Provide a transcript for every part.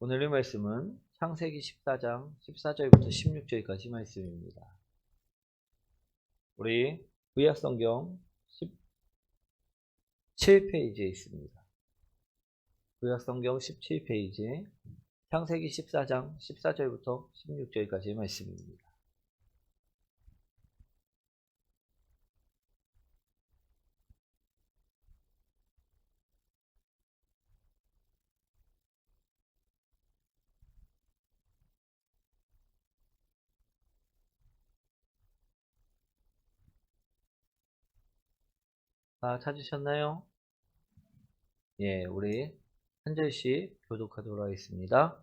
오늘의 말씀은 창세기 14장 14절부터 16절까지 말씀입니다. 우리 구약성경 17페이지에 있습니다. 구약성경 17페이지 창세기 14장 14절부터 16절까지 말씀입니다. 다 찾으셨나요? 예, 우리 한 절씩 교독하도록 하겠습니다.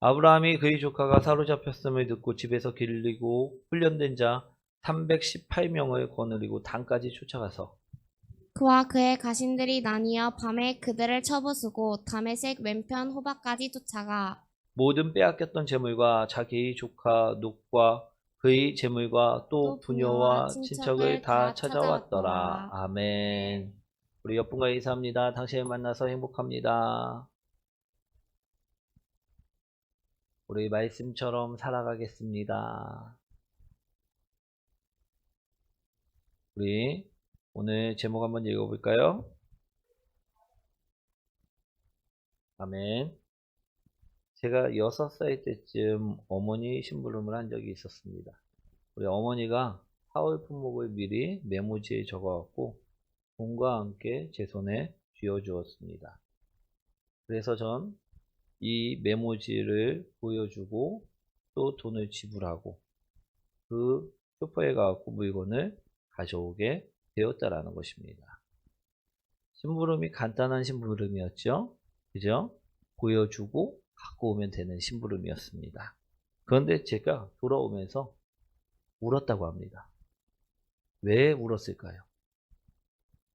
아브라함이 그의 조카가 사로잡혔음을 듣고 집에서 길리고 훈련된 자 318명을 거느리고 단까지 쫓아가서 그와 그의 가신들이 나뉘어 밤에 그들을 쳐부수고 다메섹 왼편 호박까지 쫓아가 모든 빼앗겼던 재물과 자기의 조카 녹과 그의 재물과 또또 부녀와 친척을 다. 찾아왔더라. 아멘. 우리 옆분과 인사합니다. 당신을 만나서 행복합니다. 우리 말씀처럼 살아가겠습니다. 우리 오늘 제목 한번 읽어볼까요? 아멘. 제가 여섯 살 때쯤 어머니 심부름을 한 적이 있었습니다. 우리 어머니가 4월 품목을 미리 메모지에 적어갖고 돈과 함께 제 손에 쥐어주었습니다. 그래서 전 이 메모지를 보여주고 또 돈을 지불하고 그 슈퍼에 가갖고 물건을 가져오게 되었다라는 것입니다. 심부름이 간단한 심부름이었죠. 그죠? 보여주고 갖고 오면 되는 심부름이었습니다. 그런데 제가 돌아오면서 울었다고 합니다. 왜 울었을까요?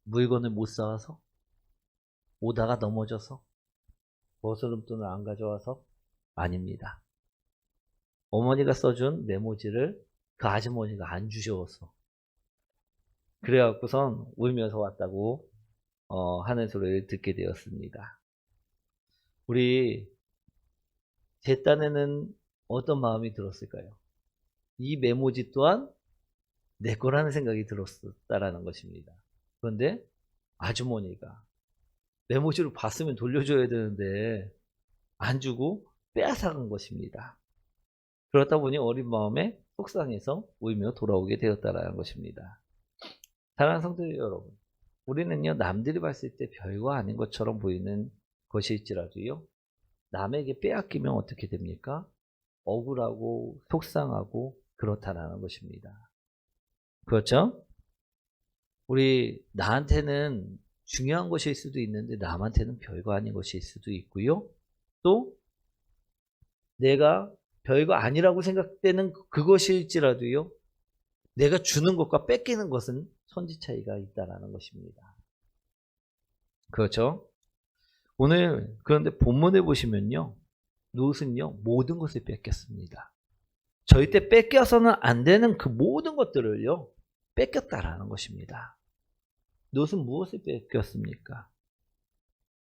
물건을 못 사와서? 오다가 넘어져서? 버스름돈을 안 가져와서? 아닙니다. 어머니가 써준 메모지를 그 아주머니가 안 주셔서 그래갖고선 울면서 왔다고 어, 하는 소리를 듣게 되었습니다. 우리 제 딴에는 어떤 마음이 들었을까요? 이 메모지 또한 내 거라는 생각이 들었다라는 것입니다. 그런데 아주머니가 메모지를 봤으면 돌려줘야 되는데 안 주고 빼앗아간 것입니다. 그렇다 보니 어린 마음에 속상해서 울며 돌아오게 되었다라는 것입니다. 사랑하는 성도 여러분, 우리는요 남들이 봤을 때 별거 아닌 것처럼 보이는 것일지라도요 남에게 빼앗기면 어떻게 됩니까? 억울하고 속상하고 그렇다라는 것입니다. 그렇죠? 우리 나한테는 중요한 것일 수도 있는데 남한테는 별거 아닌 것일 수도 있고요. 또 내가 별거 아니라고 생각되는 그것일지라도요. 내가 주는 것과 뺏기는 것은 선지 차이가 있다라는 것입니다. 그렇죠? 오늘 그런데 본문에 보시면요. 롯은요 모든 것을 뺏겼습니다. 절대 뺏겨서는 안 되는 그 모든 것들을요 뺏겼다라는 것입니다. 롯은 무엇을 뺏겼습니까?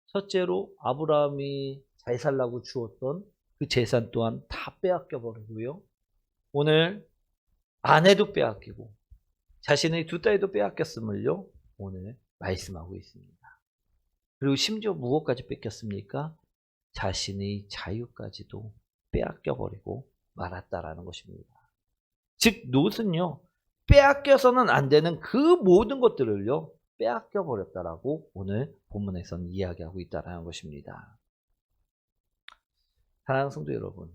첫째로 아브라함이 잘 살라고 주었던 그 재산 또한 다 빼앗겨 버리고요. 오늘 아내도 빼앗기고 자신의 두 딸도 빼앗겼음을요 오늘 말씀하고 있습니다. 그리고 심지어 무엇까지 뺏겼습니까? 자신의 자유까지도 빼앗겨 버리고 말았다라는 것입니다. 즉 롯은요 빼앗겨서는 안 되는 그 모든 것들을요 빼앗겨 버렸다라고 오늘 본문에서는 이야기하고 있다라는 것입니다. 사랑하는 성도 여러분,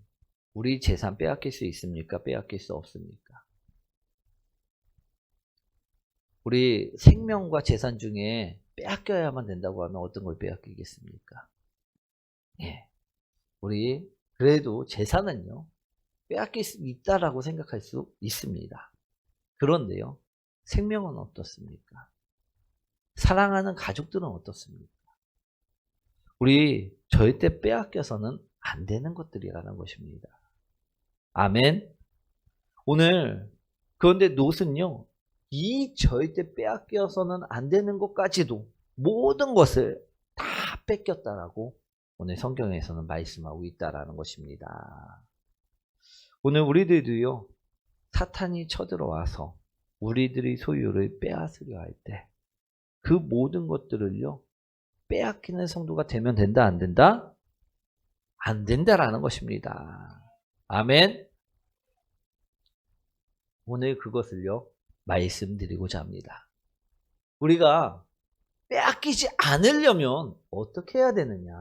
우리 재산 빼앗길 수 있습니까? 빼앗길 수 없습니까? 우리 생명과 재산 중에 빼앗겨야만 된다고 하면 어떤 걸 빼앗기겠습니까? 예. 우리 그래도 재산은요. 빼앗길 수 있다라고 생각할 수 있습니다. 그런데요. 생명은 어떻습니까? 사랑하는 가족들은 어떻습니까? 우리 절대 빼앗겨서는 안 되는 것들이라는 것입니다. 아멘. 오늘 그런데 롯은요. 이 절대 빼앗겨서는 안 되는 것까지도 모든 것을 다 뺏겼다라고 오늘 성경에서는 말씀하고 있다라는 것입니다. 오늘 우리들도요, 사탄이 쳐들어와서 우리들의 소유를 빼앗으려 할 때, 그 모든 것들을요, 빼앗기는 성도가 되면 된다, 안 된다? 안 된다라는 것입니다. 아멘. 오늘 그것을요, 말씀드리고자 합니다. 우리가 빼앗기지 않으려면 어떻게 해야 되느냐?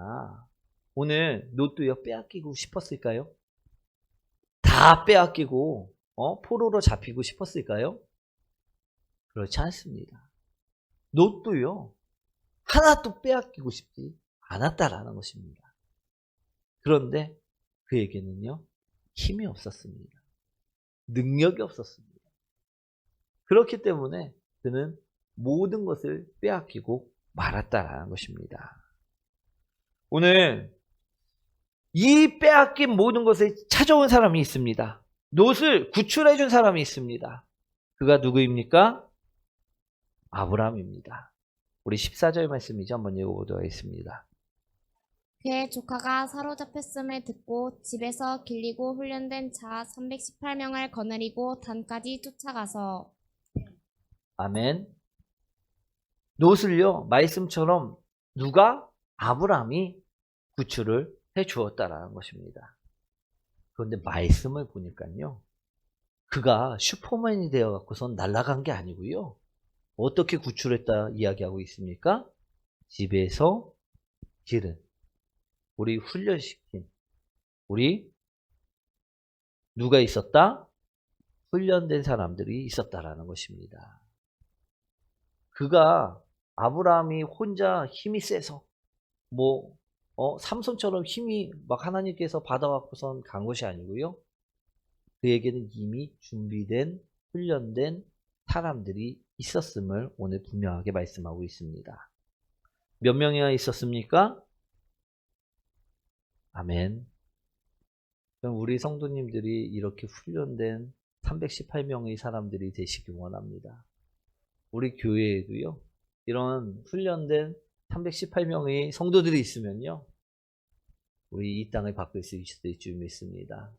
오늘 노트요 빼앗기고 싶었을까요? 다 빼앗기고 어? 포로로 잡히고 싶었을까요? 그렇지 않습니다. 노트요 하나도 빼앗기고 싶지 않았다라는 것입니다. 그런데 그에게는요 힘이 없었습니다. 능력이 없었습니다. 그렇기 때문에 그는 모든 것을 빼앗기고 말았다라는 것입니다. 오늘 이 빼앗긴 모든 것을 찾아온 사람이 있습니다. 놋을 구출해 준 사람이 있습니다. 그가 누구입니까? 아브라함입니다. 우리 14절 말씀이죠. 한번 읽어보도록 하겠습니다. 그의 조카가 사로잡혔음을 듣고 집에서 길리고 훈련된 자 318명을 거느리고 단까지 쫓아가서 아멘. 놋을요, 말씀처럼 누가? 아브라함이 구출을 해 주었다라는 것입니다. 그런데 말씀을 보니까요, 그가 슈퍼맨이 되어 갖고선 날아간 게 아니고요. 어떻게 구출했다 이야기하고 있습니까? 집에서 기른 우리 훈련시킨 우리 누가 있었다? 훈련된 사람들이 있었다라는 것입니다. 그가 아브라함이 혼자 힘이 세서 뭐 어, 삼손처럼 힘이 막 하나님께서 받아갖고선 간 것이 아니고요. 그에게는 이미 준비된 훈련된 사람들이 있었음을 오늘 분명하게 말씀하고 있습니다. 몇 명이나 있었습니까? 아멘. 그럼 우리 성도님들이 이렇게 훈련된 318명의 사람들이 되시기 원합니다. 우리 교회에도요, 이런 훈련된 318명의 성도들이 있으면요, 우리 이 땅을 바꿀 수 있을 줄 믿습니다.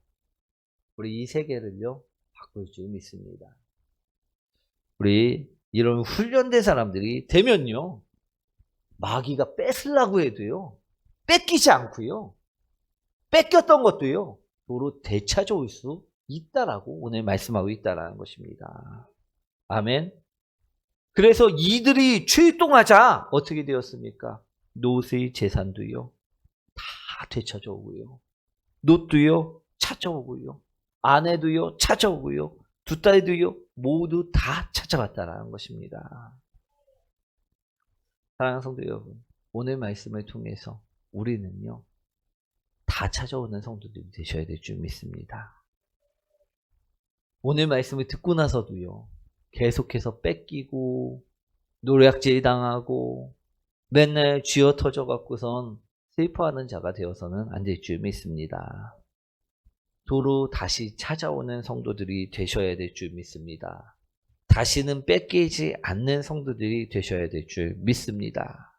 우리 이 세계를요, 바꿀 줄 믿습니다. 우리 이런 훈련된 사람들이 되면요, 마귀가 뺏으려고 해도요, 뺏기지 않고요, 뺏겼던 것도요, 도로 되찾아올 수 있다라고 오늘 말씀하고 있다라는 것입니다. 아멘. 그래서 이들이 출동하자 어떻게 되었습니까? 노스의 재산도요 다 되찾아오고요. 노트요 찾아오고요. 아내도요 찾아오고요. 두 딸도요 모두 다 찾아갔다라는 것입니다. 사랑하는 성도 여러분, 오늘 말씀을 통해서 우리는요 다 찾아오는 성도들이 되셔야 될 줄 믿습니다. 오늘 말씀을 듣고 나서도요 계속해서 뺏기고 노략질 당하고 맨날 쥐어 터져 갖고선 슬퍼하는 자가 되어서는 안 될 줄 믿습니다. 도로 다시 찾아오는 성도들이 되셔야 될 줄 믿습니다. 다시는 뺏기지 않는 성도들이 되셔야 될 줄 믿습니다.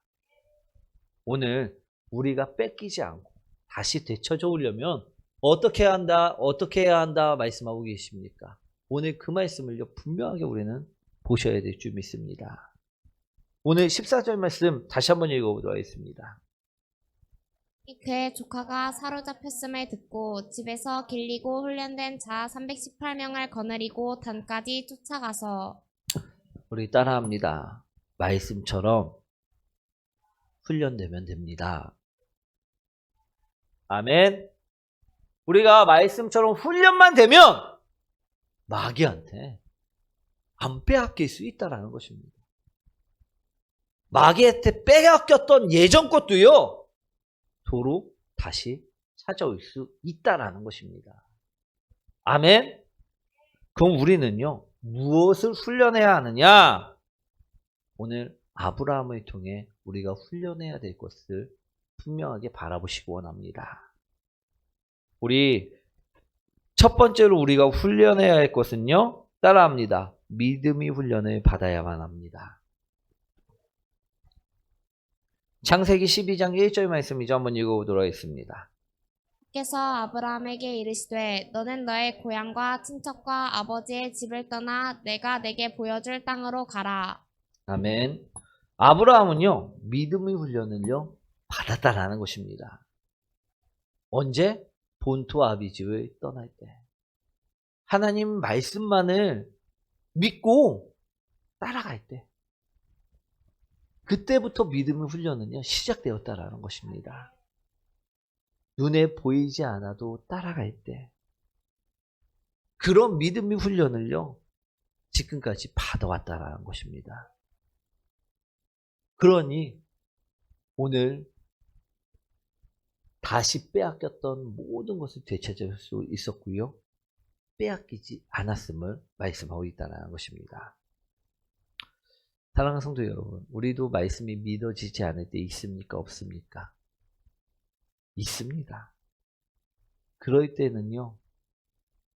오늘 우리가 뺏기지 않고 다시 되찾아 오려면 어떻게 해야 한다, 어떻게 해야 한다 말씀하고 계십니까? 오늘 그 말씀을요, 분명하게 우리는 보셔야 될 줄 믿습니다. 오늘 14절 말씀 다시 한번 읽어보도록 하겠습니다. 그의 조카가 사로잡혔음을 듣고 집에서 길리고 훈련된 자 318명을 거느리고 단까지 쫓아가서 우리 따라합니다. 말씀처럼 훈련되면 됩니다. 아멘. 우리가 말씀처럼 훈련만 되면 마귀한테 안 빼앗길 수 있다라는 것입니다. 마귀한테 빼앗겼던 예전 것도요, 도로 다시 찾아올 수 있다라는 것입니다. 아멘. 그럼 우리는요, 무엇을 훈련해야 하느냐? 오늘 아브라함을 통해 우리가 훈련해야 될 것을 분명하게 바라보시기 원합니다. 우리 첫 번째로 우리가 훈련해야 할 것은요, 따라합니다. 믿음의 훈련을 받아야만 합니다. 창세기 12장 1절 말씀이죠. 한번 읽어보도록 하겠습니다. 께서 아브라함에게 이르시되 너는 너의 고향과 친척과 아버지의 집을 떠나 내가 내게 보여줄 땅으로 가라. 아멘. 아브라함은요, 믿음의 훈련을요, 받았다라는 것입니다. 언제? 본토 아비집을 떠날 때. 하나님 말씀만을 믿고 따라갈 때. 그때부터 믿음의 훈련은요, 시작되었다라는 것입니다. 눈에 보이지 않아도 따라갈 때. 그런 믿음의 훈련을요, 지금까지 받아왔다라는 것입니다. 그러니 오늘 다시 빼앗겼던 모든 것을 되찾을 수 있었고요. 빼앗기지 않았음을 말씀하고 있다는 것입니다. 사랑하는 성도 여러분, 우리도 말씀이 믿어지지 않을 때 있습니까? 없습니까? 있습니다. 그럴 때는요,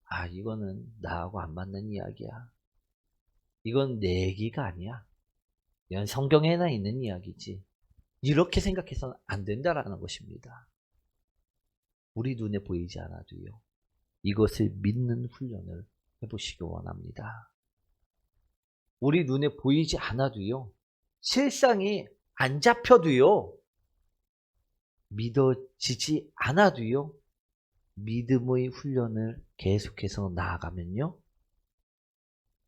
아, 이거는 나하고 안 맞는 이야기야. 이건 내 얘기가 아니야. 이건 성경에나 있는 이야기지. 이렇게 생각해서는 안 된다라는 것입니다. 우리 눈에 보이지 않아도요. 이것을 믿는 훈련을 해보시기 원합니다. 우리 눈에 보이지 않아도요. 실상이 안 잡혀도요. 믿어지지 않아도요. 믿음의 훈련을 계속해서 나아가면요.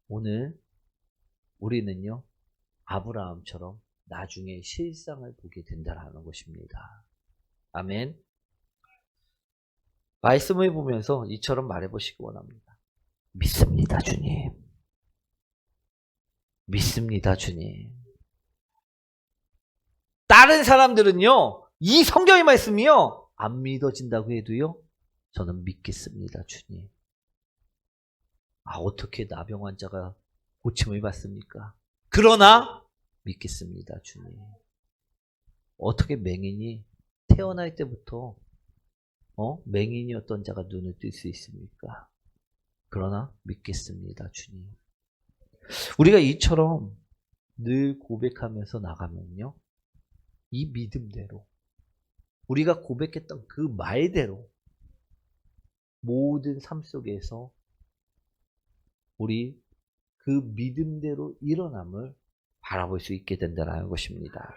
오늘 우리는요. 아브라함처럼 나중에 실상을 보게 된다라는 것입니다. 아멘. 말씀을 보면서 이처럼 말해보시기 원합니다. 믿습니다, 주님. 믿습니다, 주님. 다른 사람들은요, 이 성경의 말씀이요, 안 믿어진다고 해도요, 저는 믿겠습니다, 주님. 아, 어떻게 나병 환자가 고침을 받습니까? 그러나 믿겠습니다, 주님. 어떻게 맹인이 태어날 때부터 어? 맹인이었던 자가 눈을 뜰 수 있습니까? 그러나 믿겠습니다, 주님. 우리가 이처럼 늘 고백하면서 나가면요. 이 믿음대로 우리가 고백했던 그 말대로 모든 삶 속에서 우리 그 믿음대로 일어남을 바라볼 수 있게 된다는 것입니다.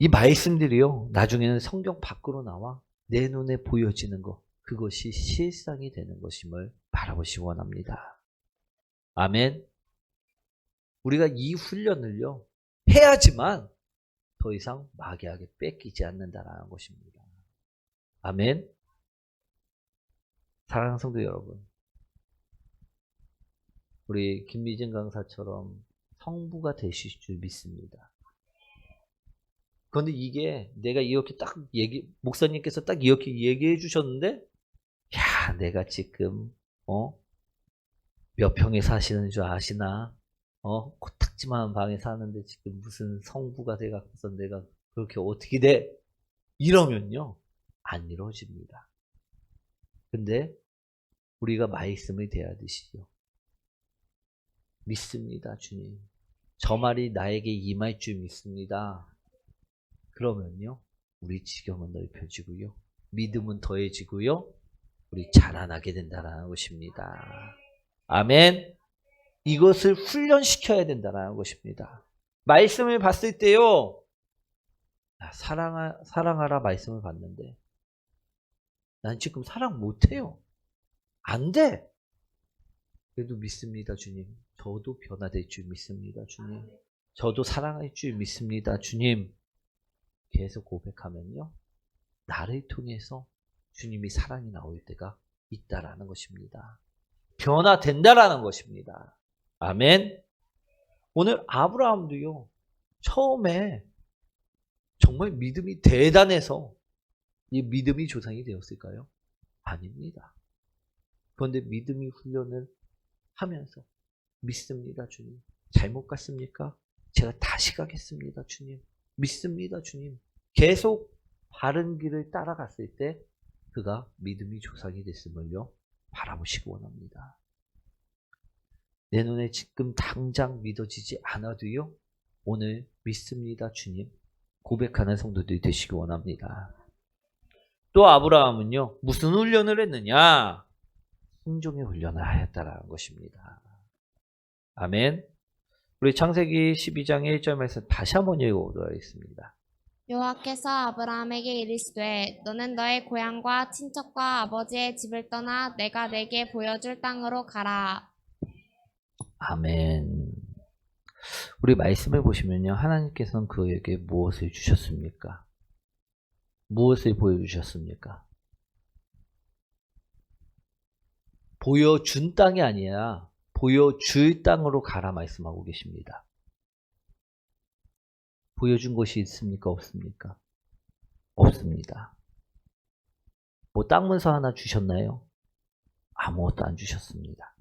이 말씀들이요, 나중에는 성경 밖으로 나와 내 눈에 보여지는 것, 그것이 실상이 되는 것임을 바라보시 원합니다. 아멘. 우리가 이 훈련을요, 해야지만 더 이상 마귀에게 뺏기지 않는다라는 것입니다. 아멘. 사랑하는 성도 여러분, 우리 김미진 강사처럼 성부가 되실 줄 믿습니다. 그런데 이게 내가 이렇게 딱 얘기, 목사님께서 딱 이렇게 얘기해 주셨는데, 야, 내가 지금, 어? 몇 평에 사시는 줄 아시나? 어? 코딱지만한 방에 사는데 지금 무슨 성부가 돼갖고서 내가 그렇게 어떻게 돼? 이러면요, 안 이루어집니다. 근데 우리가 말씀을 대하듯이요. 믿습니다, 주님. 저 말이 나에게 임할 줄 믿습니다. 그러면요, 우리 지경은 넓혀지고요, 믿음은 더해지고요, 우리 자라나게 된다는 것입니다. 아멘. 이것을 훈련시켜야 된다는 것입니다. 말씀을 봤을 때요, 아, 사랑하, 사랑하라 말씀을 봤는데, 난 지금 사랑 못해요. 안 돼. 그래도 믿습니다, 주님. 저도 변화될 줄 믿습니다, 주님. 저도 사랑할 줄 믿습니다, 주님. 계속 고백하면요. 나를 통해서 주님이 사랑이 나올 때가 있다라는 것입니다. 변화된다라는 것입니다. 아멘. 오늘 아브라함도요. 처음에 정말 믿음이 대단해서 이 믿음이 조상이 되었을까요? 아닙니다. 그런데 믿음이 훈련을 하면서 믿습니다, 주님. 잘못 갔습니까? 제가 다시 가겠습니다, 주님. 믿습니다, 주님. 계속 바른 길을 따라갔을 때 그가 믿음이 조상이 됐음을요 바라보시기 원합니다. 내 눈에 지금 당장 믿어지지 않아도요 오늘 믿습니다, 주님. 고백하는 성도들이 되시기 원합니다. 또 아브라함은요, 무슨 훈련을 했느냐? 순종의 훈련을 하였다라는 것입니다. 아멘. 우리 창세기 12장 1절에서 다시 한번 읽어보도록 하겠습니다. 여호와께서 아브라함에게 이르시되 너는 너의 고향과 친척과 아버지의 집을 떠나 내가 내게 보여줄 땅으로 가라. 아멘. 우리 말씀을 보시면요. 하나님께서는 그에게 무엇을 주셨습니까? 무엇을 보여주셨습니까? 보여준 땅이 아니라 보여줄 땅으로 가라 말씀하고 계십니다. 보여준 것이 있습니까? 없습니까? 없습니다. 뭐 땅 문서 하나 주셨나요? 아무것도 안 주셨습니다.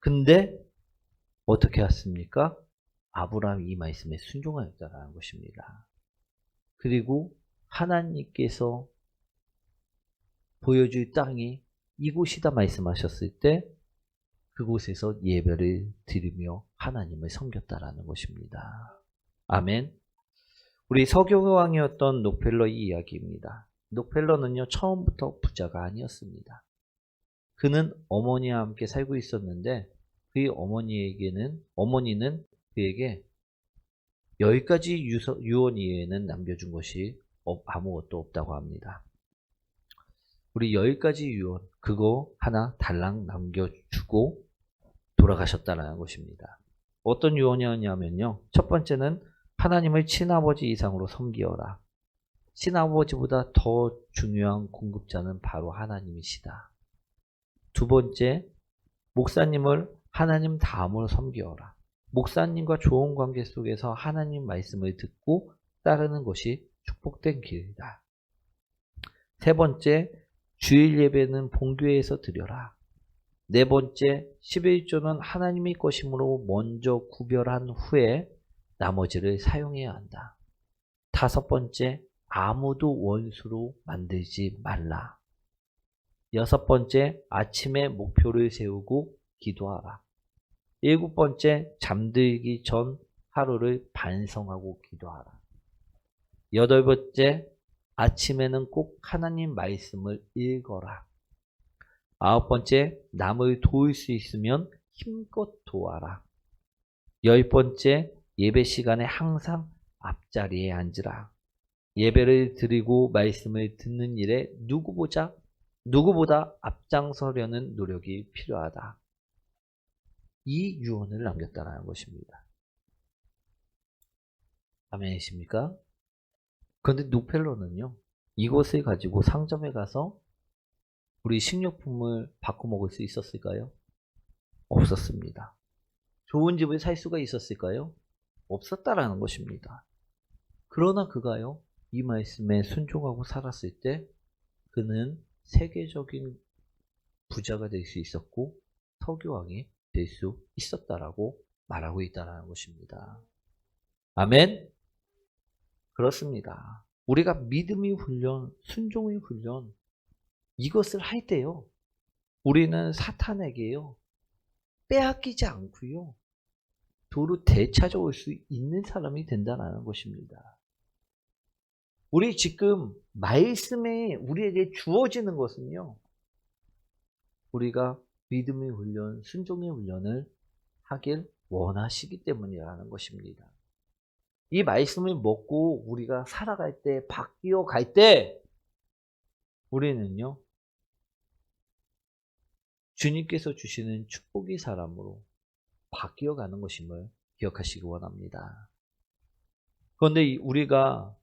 근데 어떻게 했습니까? 아브라함이 이 말씀에 순종하였다라는 것입니다. 그리고 하나님께서 보여줄 땅이 이곳이다 말씀하셨을 때 그곳에서 예배를 드리며 하나님을 섬겼다라는 것입니다. 아멘. 우리 서교왕이었던 녹펠러의 이야기입니다. 녹펠러는요 처음부터 부자가 아니었습니다. 그는 어머니와 함께 살고 있었는데 그의 어머니에게는 어머니는 그에게 열 가지 유서- 유언 이외에는 남겨준 것이 없- 아무것도 없다고 합니다. 우리 열 가지 유언 그거 하나 달랑 남겨주고 돌아가셨다는 것입니다. 어떤 유언이었냐면요. 첫 번째는 하나님을 친아버지 이상으로 섬기어라. 친아버지보다 더 중요한 공급자는 바로 하나님이시다. 두 번째, 목사님을 하나님 다음으로 섬기어라. 목사님과 좋은 관계 속에서 하나님 말씀을 듣고 따르는 것이 축복된 길이다. 세 번째, 주일 예배는 본교회에서 드려라. 네 번째, 11조는 하나님의 것이므로 먼저 구별한 후에 나머지를 사용해야 한다. 다섯 번째, 아무도 원수로 만들지 말라. 여섯 번째, 아침에 목표를 세우고 기도하라. 일곱 번째, 잠들기 전 하루를 반성하고 기도하라. 여덟 번째, 아침에는 꼭 하나님 말씀을 읽어라. 아홉 번째, 남을 도울 수 있으면 힘껏 도와라. 열 번째, 예배 시간에 항상 앞자리에 앉으라. 예배를 드리고 말씀을 듣는 일에 누구보자 누구보다 앞장서려는 노력이 필요하다. 이 유언을 남겼다는 것입니다. 아멘이십니까? 그런데 노펠러는요, 이것을 가지고 상점에 가서 우리 식료품을 바꿔 먹을 수 있었을까요? 없었습니다. 좋은 집을 살 수가 있었을까요? 없었다라는 것입니다. 그러나 그가요, 이 말씀에 순종하고 살았을 때 그는 세계적인 부자가 될 수 있었고 서교왕이 될 수 있었다라고 말하고 있다는 것입니다. 아멘? 그렇습니다. 우리가 믿음의 훈련, 순종의 훈련, 이것을 할 때요, 우리는 사탄에게요, 빼앗기지 않고요, 도로 되찾아올 수 있는 사람이 된다는 것입니다. 우리 지금 말씀에 우리에게 주어지는 것은요, 우리가 믿음의 훈련, 순종의 훈련을 하길 원하시기 때문이라는 것입니다. 이 말씀을 먹고 우리가 살아갈 때, 바뀌어 갈 때, 우리는요, 주님께서 주시는 축복의 사람으로 바뀌어 가는 것임을 기억하시기 원합니다. 그런데 이- 우리가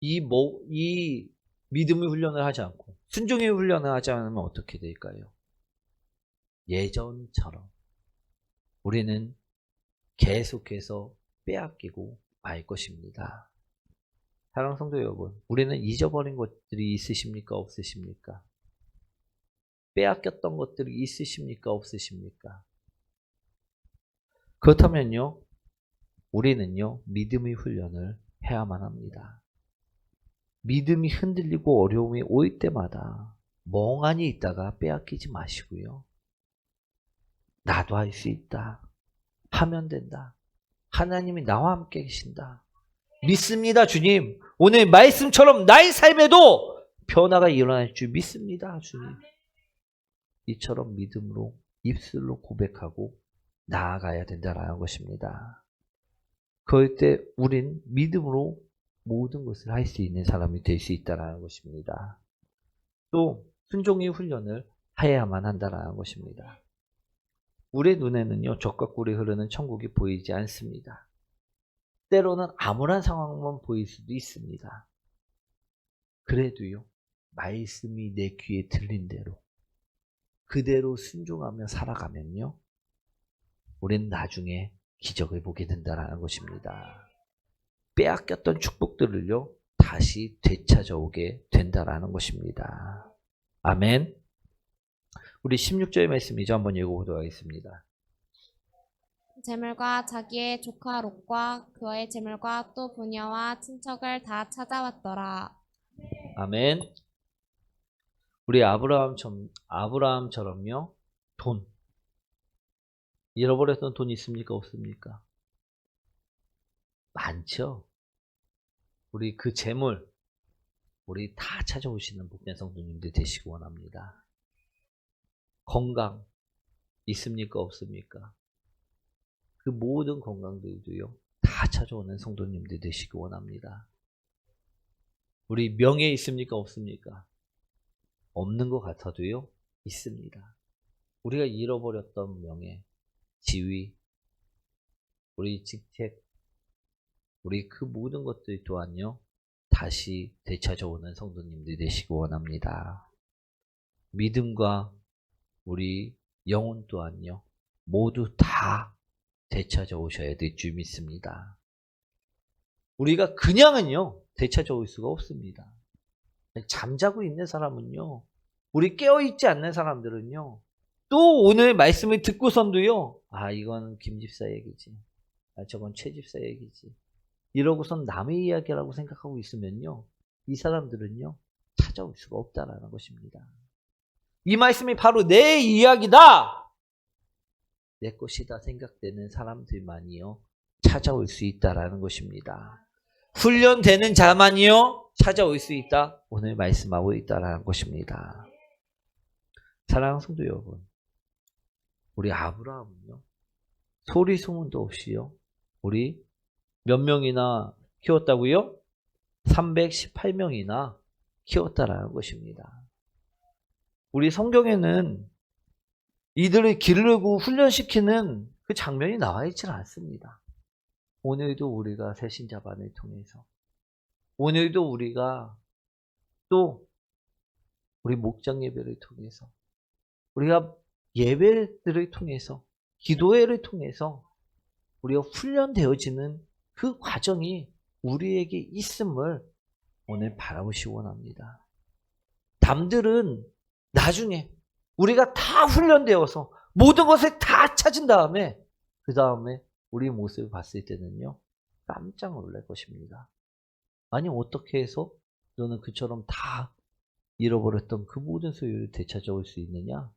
이, 뭐, 이 믿음의 훈련을 하지 않고 순종의 훈련을 하지 않으면 어떻게 될까요? 예전처럼 우리는 계속해서 빼앗기고 말 것입니다. 사랑 성도 여러분, 우리는 잊어버린 것들이 있으십니까? 없으십니까? 빼앗겼던 것들이 있으십니까? 없으십니까? 그렇다면요, 우리는요, 믿음의 훈련을 해야만 합니다. 믿음이 흔들리고 어려움이 올 때마다 멍하니 있다가 빼앗기지 마시고요. 나도 할 수 있다. 하면 된다. 하나님이 나와 함께 계신다. 믿습니다, 주님. 오늘 말씀처럼 나의 삶에도 변화가 일어날 줄 믿습니다, 주님. 이처럼 믿음으로 입술로 고백하고 나아가야 된다라는 것입니다. 그럴 때 우린 믿음으로 모든 것을 할 수 있는 사람이 될 수 있다라는 것입니다. 또 순종의 훈련을 해야만 한다라는 것입니다. 우리 눈에는요 적과 꿀이 흐르는 천국이 보이지 않습니다. 때로는 암울한 상황만 보일 수도 있습니다. 그래도요 말씀이 내 귀에 들린 대로 그대로 순종하며 살아가면요 우린 나중에 기적을 보게 된다는 것입니다. 빼앗겼던 축복들을요 다시 되찾아오게 된다라는 것입니다. 아멘. 우리 16절의 말씀이죠. 한번 읽어보도록 하겠습니다. 재물과 자기의 조카 롯과 그의 재물과 또 부녀와 친척을 다 찾아왔더라. 아멘. 우리 아브라함처럼, 아브라함처럼요, 돈. 잃어버렸던 돈 있습니까? 없습니까? 많죠? 우리 그 재물, 우리 다 찾아오시는 복된 성도님들 되시기 원합니다. 건강, 있습니까? 없습니까? 그 모든 건강들도요, 다 찾아오는 성도님들 되시기 원합니다. 우리 명예 있습니까? 없습니까? 없는 것 같아도요, 있습니다. 우리가 잃어버렸던 명예, 지위, 우리 직책, 우리 그 모든 것들 또한요, 다시 되찾아오는 성도님들 되시기 원합니다. 믿음과 우리 영혼 또한요, 모두 다 되찾아오셔야 될 줄 믿습니다. 우리가 그냥은요, 되찾아올 수가 없습니다. 잠자고 있는 사람은요, 우리 깨어있지 않는 사람들은요, 또 오늘 말씀을 듣고선도요, 아, 이건 김 집사 얘기지. 아, 저건 최 집사 얘기지. 이러고선 남의 이야기라고 생각하고 있으면요, 이 사람들은요, 찾아올 수가 없다라는 것입니다. 이 말씀이 바로 내 이야기다! 내 것이다 생각되는 사람들만이요, 찾아올 수 있다라는 것입니다. 훈련되는 자만이요, 찾아올 수 있다. 오늘 말씀하고 있다라는 것입니다. 사랑하는 성도 여러분, 우리 아브라함은요, 소리 소문도 없이요, 우리 몇 명이나 키웠다고요? 318명이나 키웠다라는 것입니다. 우리 성경에는 이들을 기르고 훈련시키는 그 장면이 나와 있지 않습니다. 오늘도 우리가 새신자반을 통해서 오늘도 우리가 또 우리 목장 예배를 통해서 우리가 예배들을 통해서 기도회를 통해서 우리가 훈련되어지는 그 과정이 우리에게 있음을 오늘 바라보시 원합니다. 남들은 나중에 우리가 다 훈련되어서 모든 것을 다 찾은 다음에 그 다음에 우리 모습을 봤을 때는요 깜짝 놀랄 것입니다. 아니 어떻게 해서 너는 그처럼 다 잃어버렸던 그 모든 소유를 되찾아올 수 있느냐?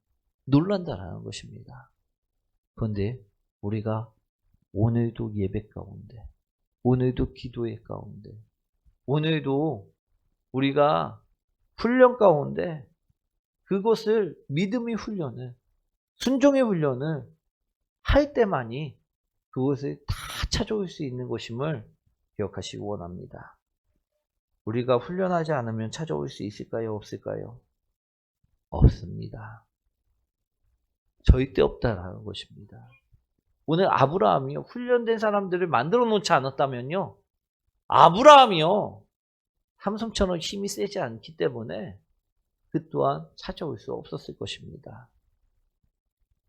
놀란다라는 것입니다. 그런데 우리가 오늘도 예배 가운데, 오늘도 기도의 가운데, 오늘도 우리가 훈련 가운데 그것을 믿음의 훈련을, 순종의 훈련을 할 때만이 그것을 다 찾아올 수 있는 것임을 기억하시기 원합니다. 우리가 훈련하지 않으면 찾아올 수 있을까요? 없을까요? 없습니다. 절대 없다라는 것입니다. 오늘 아브라함이요. 훈련된 사람들을 만들어 놓지 않았다면요. 아브라함이요. 삼성처럼 힘이 세지 않기 때문에 그 또한 찾아올 수 없었을 것입니다.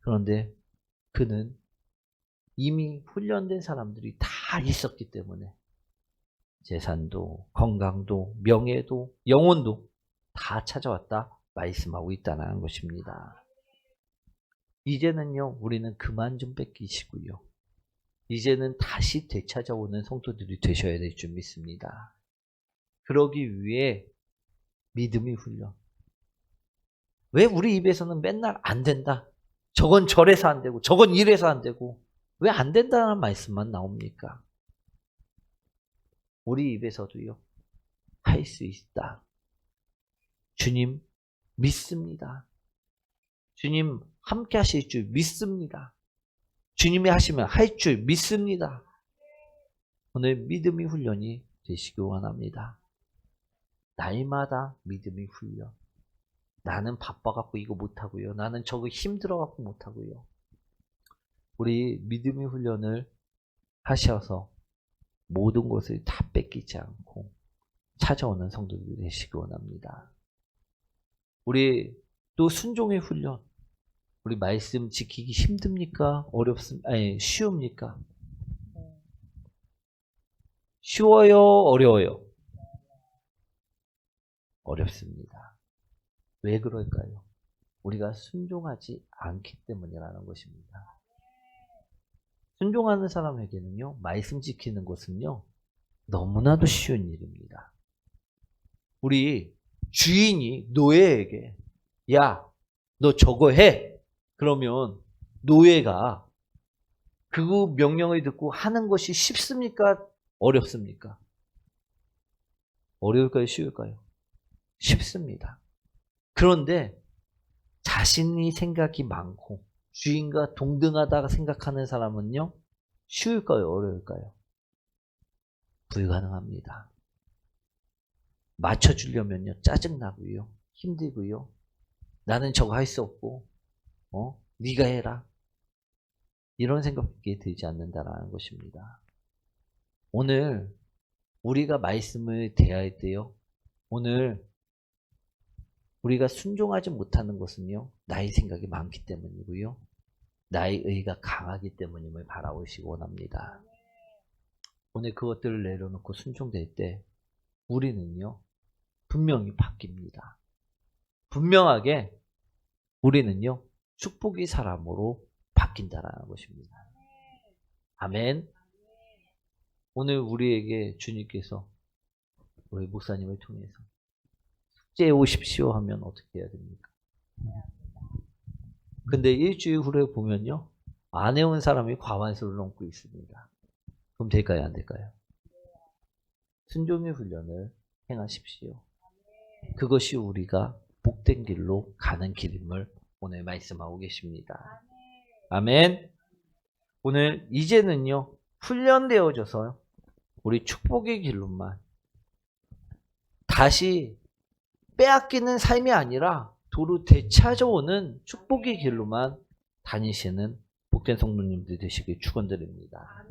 그런데 그는 이미 훈련된 사람들이 다 있었기 때문에 재산도, 건강도, 명예도, 영혼도 다 찾아왔다 말씀하고 있다는 것입니다. 이제는요, 우리는 그만 좀 뺏기시고요. 이제는 다시 되찾아오는 성도들이 되셔야 될 줄 믿습니다. 그러기 위해 믿음이 훈련. 왜 우리 입에서는 맨날 안 된다? 저건 저래서 안 되고, 저건 이래서 안 되고, 왜 안 된다는 말씀만 나옵니까? 우리 입에서도요, 할 수 있다. 주님 믿습니다. 주님 함께 하실 줄 믿습니다. 주님이 하시면 할 줄 믿습니다. 오늘 믿음의 훈련이 되시기 원합니다. 날마다 믿음의 훈련. 나는 바빠갖고 이거 못하고요. 나는 저거 힘들어갖고 못하고요. 우리 믿음의 훈련을 하셔서 모든 것을 다 뺏기지 않고 찾아오는 성도들이 되시기 원합니다. 우리 또 순종의 훈련. 우리 말씀 지키기 힘듭니까? 어렵습니까? 아니, 쉬웁니까? 쉬워요? 어려워요? 어렵습니다. 왜 그럴까요? 우리가 순종하지 않기 때문이라는 것입니다. 순종하는 사람에게는요, 말씀 지키는 것은요, 너무나도 쉬운 일입니다. 우리 주인이 노예에게, 야, 너 저거 해! 그러면 노예가 그 명령을 듣고 하는 것이 쉽습니까? 어렵습니까? 어려울까요? 쉬울까요? 쉽습니다. 그런데 자신이 생각이 많고 주인과 동등하다가 생각하는 사람은요, 쉬울까요? 어려울까요? 불가능합니다. 맞춰주려면요, 짜증나고요, 힘들고요, 나는 저거 할 수 없고, 어, 네가 해라. 이런 생각밖에 들지 않는다라는 것입니다. 오늘 우리가 말씀을 대할 때요, 오늘 우리가 순종하지 못하는 것은요, 나의 생각이 많기 때문이고요, 나의 의가 강하기 때문임을 바라보시기 원합니다. 오늘 그것들을 내려놓고 순종될 때, 우리는요, 분명히 바뀝니다. 분명하게 우리는요, 축복의 사람으로 바뀐다라는 것입니다. 아멘. 오늘 우리에게 주님께서 우리 목사님을 통해서 숙제해 오십시오 하면 어떻게 해야 됩니까? 근데 일주일 후에 보면요. 안 해온 사람이 과반수를 넘고 있습니다. 그럼 될까요? 안 될까요? 순종의 훈련을 행하십시오. 그것이 우리가 복된 길로 가는 길임을 오늘 말씀하고 계십니다. 아멘. 오늘 이제는요. 훈련되어져서 우리 축복의 길로만 다시 빼앗기는 삶이 아니라 도로 되찾아오는 축복의 길로만 다니시는 복된 성도님들 되시길 축원드립니다.